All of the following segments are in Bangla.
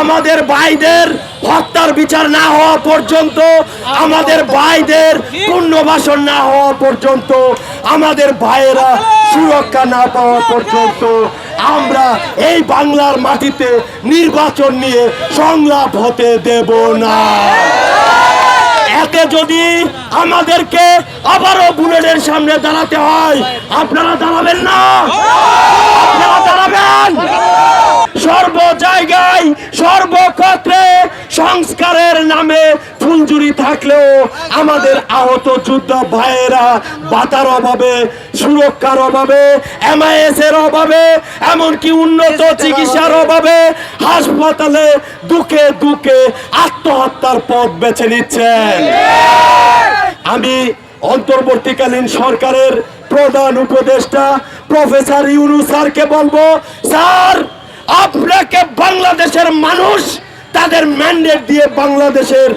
আমাদের ভাইদের হত্যার বিচার না হওয়া পর্যন্ত, আমাদের ভাইদের পুণ্যবাসন না হওয়া পর্যন্ত, আমাদের ভাইয়েরা সুরক্ষা না পাওয়া পর্যন্ত, আমরা এই বাংলার মাটিতে নির্বাচন নিয়ে সংলাপ হতে দেব না। এতে যদি আমাদেরকে আবারও বুলেটের সামনে দাঁড়াতে হয়, আপনারা দাঁড়াবেন না। আপনারা দাঁড়াবেন সর্ব জায়গায় সর্বক্ষেত্রে সংস্কারের নামে ফুলজুরি থাকলেও আমাদের আহত যোদ্ধা ভাইয়েরা বাতার অভাবে, সুরক্ষার অভাবে এমআইএস এর অভাবে, এমনকি উন্নত চিকিৎসার অভাবে হাসপাতালে দুকে দুকে আত্মহত্যার পথ বেছে নিচ্ছেন। আমি অন্তর্বর্তীকালীন সরকারের প্রধান উপদেষ্টা প্রফেসর ইউনু স্যারকে বলব, স্যার আপনাকে বাংলাদেশের মানুষ তাদের ম্যান্ডেট দিয়ে বাংলাদেশের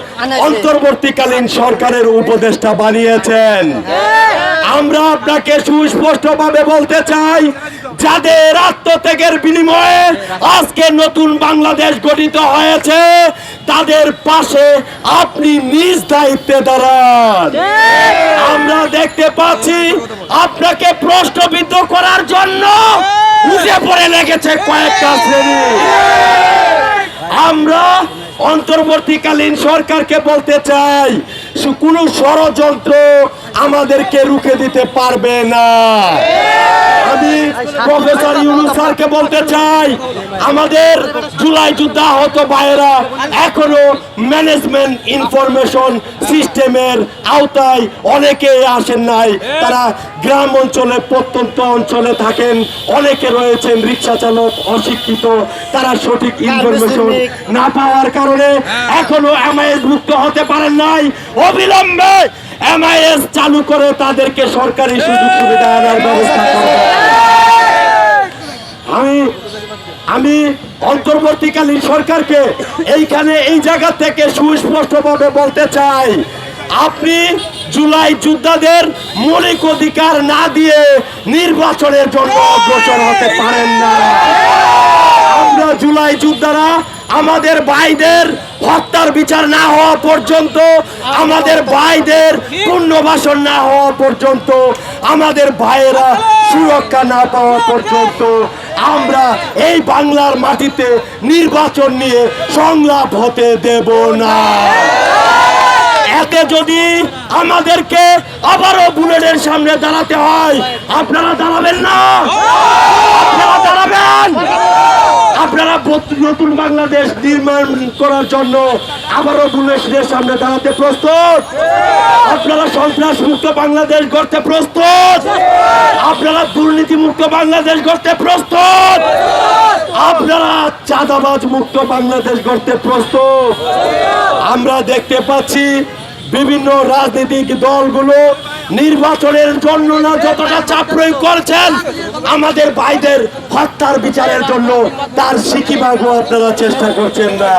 অন্তর্বর্তীকালীন সরকারের উপদেষ্টা বানিয়েছেন। আমরা আপনাকে সুস্পষ্টভাবে বলতে চাই যাদের আত্মত্যাগের বিনিময়ে আজকে নতুন বাংলাদেশ গঠিত হয়েছে তাদের পাশে আপনি নিজ দায়িত্বে দাঁড়ান। আমরা দেখতে পাচ্ছি আপনাকে প্রশ্নবিদ্ধ করার জন্য উঠে পড়ে লেগেছে কয়েকটা শ্রেণি। আমরা অন্তর্বর্তীকালীন সরকারকে বলতে চাই কোন ষড়যন্ত্র আমাদেরকে রুখে দিতে পারবে না। আমি প্রফেসর ইউনুস স্যারকে বলতে চাই আমাদের জুলাই যুদ্ধ আহত ভাইয়েরা এখনও ম্যানেজমেন্ট ইনফরমেশন সিস্টেমের আওতায় অনেকে আসেন নাই। তারা গ্রাম অঞ্চলে প্রত্যন্ত অঞ্চলে থাকেন অনেকে রয়েছেন রিক্সা চালক অশিক্ষিত তারা সঠিক ইনফরমেশন না পাওয়ার কারণে এখনও এমআইএস মুক্ত হতে পারেন নাই। অবিলম্বে এমআইএস চালু করে তাদেরকে সরকারি সুযোগ সুবিধা আনার ব্যবস্থা করবে আমি আমি অন্তর্বর্তীকালীন সরকারকে এইখানে এই জায়গা থেকে সুস্পষ্টভাবে বলতে চাই, আপনি জুলাই যোদ্ধাদের মৌলিক অধিকার না দিয়ে নির্বাচনের জন্য অগ্রসর হতে পারেন না। আমরা জুলাই যোদ্ধারা, আমাদের ভাইদের হত্যার বিচার না হওয়া পর্যন্ত, আমাদের ভাইদের পুণ্যবাসন না হওয়া পর্যন্ত, আমাদের ভাইয়েরা সুরক্ষা না পাওয়া পর্যন্ত আমরা এই বাংলার মাটিতে নির্বাচন নিয়ে সংলাপ হতে দেব না। এতে যদি আমাদেরকে আবারও বুলেটের সামনে দাঁড়াতে হয়, আপনারা দাঁড়াবেন না? আপনারা দাঁড়াবেন? নতুন বাংলাদেশ নির্মাণ করার জন্য আবারও বুলেটের সামনে দাঁড়াতে প্রস্তুত। আপনারা সন্ত্রাস মুক্ত বাংলাদেশ গড়তে প্রস্তুত। আপনারা দুর্নীতি মুক্ত বাংলাদেশ গড়তে প্রস্তুত। আপনারা চাঁদাবাজ মুক্ত বাংলাদেশ গড়তে প্রস্তুত। আমরা দেখতে পাচ্ছি বিভিন্ন রাজনৈতিক দলগুলো নির্বাচনের জন্য না যতটা চাপ প্রয়োগ করছেন, আমাদের ভাইদের হত্যার বিচারের জন্য তার সিকিবাগও আপনারা চেষ্টা করছেন না।